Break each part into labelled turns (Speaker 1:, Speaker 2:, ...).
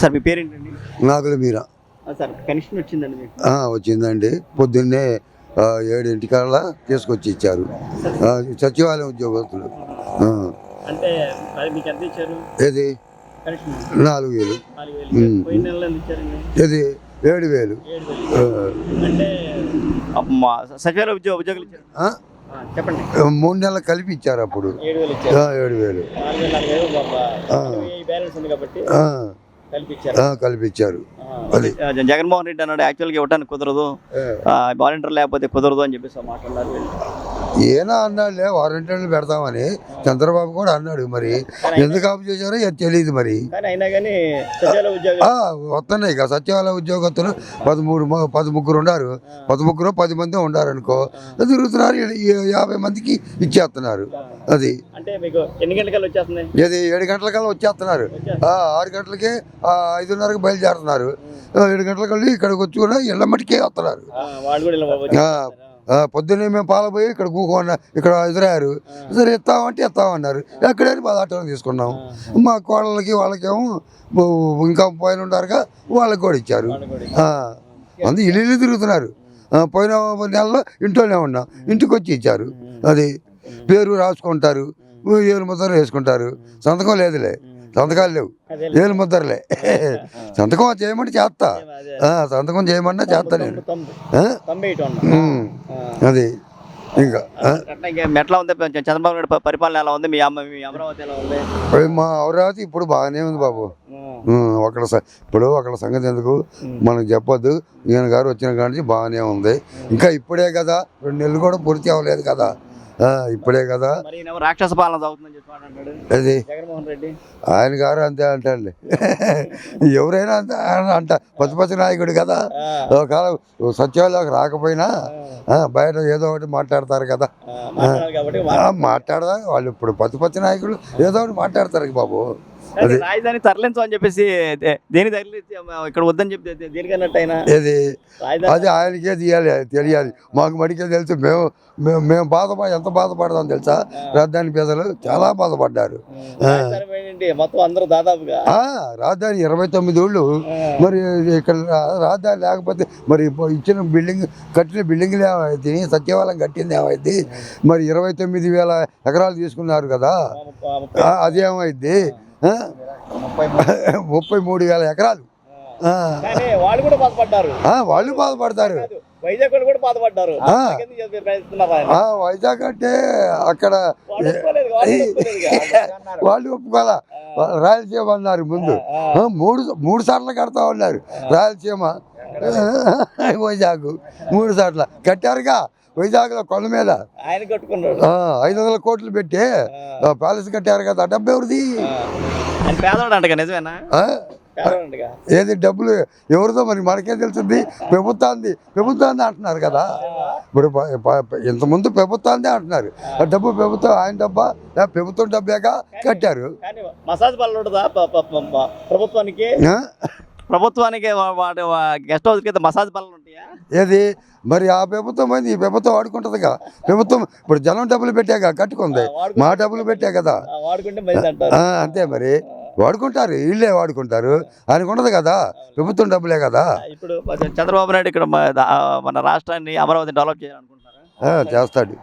Speaker 1: Sir మీ పేరేంటండి?
Speaker 2: నాగుల మీర.
Speaker 1: Sir connection వచ్చిందండి మీకు?
Speaker 2: వచ్చిందండి. పొద్దున్నే ఏడింటికల్లా తీసుకొచ్చి ఇచ్చారు. సచివాలయం ఉద్యోగస్తులు.
Speaker 1: అంటే మరి మీకు ఎంత ఇచ్చారు?
Speaker 2: ఏది? నాలుగు వేలు. ఏది? ఏడు వేలు.
Speaker 1: సచివాలయ ఉద్యోగ ఉద్యోగులు చెప్పండి.
Speaker 2: మూడు నెలలు కలిపి ఇచ్చారు అప్పుడు.
Speaker 1: ఏడు వేలు ఇచ్చారు
Speaker 2: ఆ, ఏడు వేలు
Speaker 1: నాలుగు వేలు నాలుగు వేలు బాబా.
Speaker 2: ఆ.
Speaker 1: ఈ బ్యాలెన్స్ ఉంది కాబట్టి
Speaker 2: ఆ,
Speaker 1: కలిపి ఇచ్చారు
Speaker 2: ఆ, కలిపి ఇచ్చారు
Speaker 1: ఆ,
Speaker 2: అది.
Speaker 1: ఆ, జగన్మోహన్ రెడ్డి అన్నాడు యాక్చువల్గా ఇవ్వడానికి కుదరదు వాలంటీర్ లేకపోతే కుదరదు అని చెప్పేసి మాట్లాడారు
Speaker 2: ఏనా అన్నాడులే వారంటీలు పెడతామని చంద్రబాబు కూడా అన్నాడు మరి. ఎందుకు ఆపు చేశారో తెలియదు మరి. వస్తున్నాయి ఇక సచివాలయ ఉద్యోగస్తులు పదమూడు మ- పదముగ్గురు ఉన్నారు. పదముగ్గురు పది మంది ఉన్నారు అనుకో తిరుగుతున్నారు యాభై మందికి ఇచ్చేస్తున్నారు. అది. ఏది ఏడు గంటలకల్లా వచ్చేస్తున్నారు. ఆ, ఆరు గంటలకి ఐదున్నరకు బయలుదేరుతున్నారు. ఏడు గంటలకల్లా ఇక్కడికి వచ్చి కూడా ఇళ్ళ మట్టికే వస్తున్నారు పొద్దున్నే మేము పాలపోయి ఇక్కడ కూకున్నా ఇక్కడ ఎదురయ్యారు సరే ఇస్తామంటే ఇస్తామన్నారు ఎక్కడని పది ఆటోలు తీసుకున్నాం. మా కోడళ్ళకి వాళ్ళకేమో ఇంకా పైన ఉంటారుగా వాళ్ళకి కూడా ఇచ్చారు. అందు ఇల్లు ఇల్లు తిరుగుతున్నారు. పోయిన నెలలో ఇంట్లోనే ఉన్నాం. ఇంటికి వచ్చి ఇచ్చారు. అది పేరు రాసుకుంటారు. ఏలు ముద్ర వేసుకుంటారు. సంతకం లేదులే. సంతకాలు లేవు. ఏలు ముద్రలే సంతకం చేయమంటే చేస్తా. సంతకం చేయమన్నా చేస్తా నేను. అది. ఇంకా
Speaker 1: ఎట్లా ఉంది చంద్రబాబు నాయుడు పరిపాలన ఎలా ఉంది? మీ అమ్మ మీ అమరావతి ఎలా ఉంది?
Speaker 2: మా అమరావతి ఇప్పుడు బాగానే ఉంది బాబు. ఒకళ్ళ స- ఇప్పుడు ఒకళ్ళ సంగతి ఎందుకు? మనకు చెప్పొద్దు. ఈయన గారు వచ్చిన కాడి నుంచి బాగానే ఉంది. ఇంకా ఇప్పుడే కదా రెండు నెలలు కూడా పూర్తి అవ్వలేదు కదా. ఇప్పుడే కదా.
Speaker 1: రాక్షస పాలన చెప్పి
Speaker 2: అది
Speaker 1: జగన్మోహన్ రెడ్డి.
Speaker 2: ఆయన గారు అంతే అంటాడులే. ఎవరైనా అంతే ఆయన అంట పచ్చి నాయకుడు కదా. ఒకవేళ సచివాలయంకి రాకపోయినా బయట ఏదో ఒకటి మాట్లాడతారు కదా. మాట్లాడదా. వాళ్ళు ఇప్పుడు పచ్చి పచ్చి నాయకులు ఏదో ఒకటి మాట్లాడతారు బాబు.
Speaker 1: రాజధాని తరలించు అని చెప్పేసి దేని తరలించి ఇక్కడ వద్దని చెప్పి దే- దేనికన్నట్టు
Speaker 2: ఏది? అది ఆయనకే తీయాలి తెలియాలి. మాకు మడికే తెలుసు మేము మేము మేము బాధపడ ఎంత బాధపడదాం తెలుసా? రాజధాని పేదలు చాలా బాధపడ్డారు.
Speaker 1: రాజధాని పోయింది మొత్తం అందరూ దాదాపుగా.
Speaker 2: ఆ, రాజధాని ఇరవై తొమ్మిది ఊళ్ళు మరి ఇక్కడ రాజధాని లేకపోతే మరి ఇచ్చిన బిల్డింగ్ కట్టిన బిల్డింగ్లు ఏమైంది సచివాలయం కట్టింది ఏమైంది మరి ఇరవై తొమ్మిది వేల ఎకరాలు తీసుకున్నారు కదా. అదేమైంది?
Speaker 1: ముప్పై
Speaker 2: మూడు వేల ఎకరాలు.
Speaker 1: వాళ్ళు కూడా బాధపడ్డారు.
Speaker 2: వాళ్ళు బాధపడతారు
Speaker 1: వైజాగ్ కూడా బాధపడ్డారు.
Speaker 2: వైజాగ్ అంటే అక్కడ
Speaker 1: వాళ్ళు
Speaker 2: ఒప్పుకోవాలా? రాయలసీమ అన్నారు ముందు. మూడు మూడు సార్లు కడతా ఉన్నారు. రాయలసీమ. వైజాగ్. మూడు సార్లు. కట్టారుగా వైజాగ్లో కొండ మీద.
Speaker 1: ఆయన కట్టుకున్నాడు.
Speaker 2: ఐదు వందల కోట్లు పెట్టి ప్యాలెస్ కట్టారు కదా డబ్బు ఎవరిది?
Speaker 1: పేదవాడు నిజమేనా?
Speaker 2: ఏది డబ్బులు ఎవరిదో మరి మనకేం తెలుస్తుంది? ప్రభుత్వాన్ని ప్రభుత్వాన్ని అంటున్నారు కదా. ఇప్పుడు ఇంతకుముందు ప్రభుత్వాన్ని అంటున్నారు. ఆ డబ్బు ప్రభుత్వం ఆయన డబ్బా ప్రభుత్వం డబ్బేగా కట్టారు.
Speaker 1: కానీ మసాజ్ ప్రభుత్వానికి? ప్రభుత్వానికి వాటి గెస్ట్ హౌస్ కింద మసాజ్ పాలన ఉంటాయా?
Speaker 2: ఏది? మరి ఆ ప్రభుత్వం అయింది ఈ ప్రభుత్వం వాడుకుంటుందిగా. ప్రభుత్వం ఇప్పుడు జనం డబ్బులు పెట్టాక కట్టుకుంది. మా డబ్బులు పెట్టా కదా.
Speaker 1: ఆ, వాడుకుంటే మంచిది అంటారు
Speaker 2: ఆ, అంతే మరి. వాడుకుంటారు వీళ్ళే వాడుకుంటారు. ఆయనకు ఉండదు కదా ప్రభుత్వం డబ్బులే కదా.
Speaker 1: ఇప్పుడు చంద్రబాబు నాయుడు ఇక్కడ మన రాష్ట్రాన్ని అమరావతి డెవలప్ చేయాలనుకుంటున్నారా?
Speaker 2: చేస్తాడు.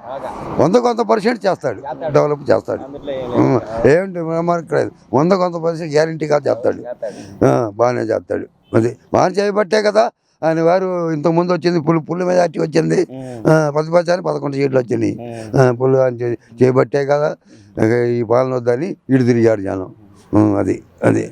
Speaker 2: వంద కొంత పర్సెంట్ చేస్తాడు. డెవలప్ చేస్తాడు.
Speaker 1: అందులో ఏం లేదు.
Speaker 2: ఉం, ఏంటి మనకు వంద కొంత పర్సెంట్ గ్యారంటీగా చేస్తాడు. బాగానే చేస్తాడు. అది బాగా చేయబట్టే కదా. ఆయన వారు ఇంతకుముందు వచ్చింది పుల్లు పుల్లు మీద అట్టి వచ్చింది పది పచ్చాని పదకొండు సీట్లు వచ్చినాయి. పుల్లు అని చేయబట్టే కదా. ఈ పాలన వద్దని ఇటు తిరిగాడు జనం. అది అది.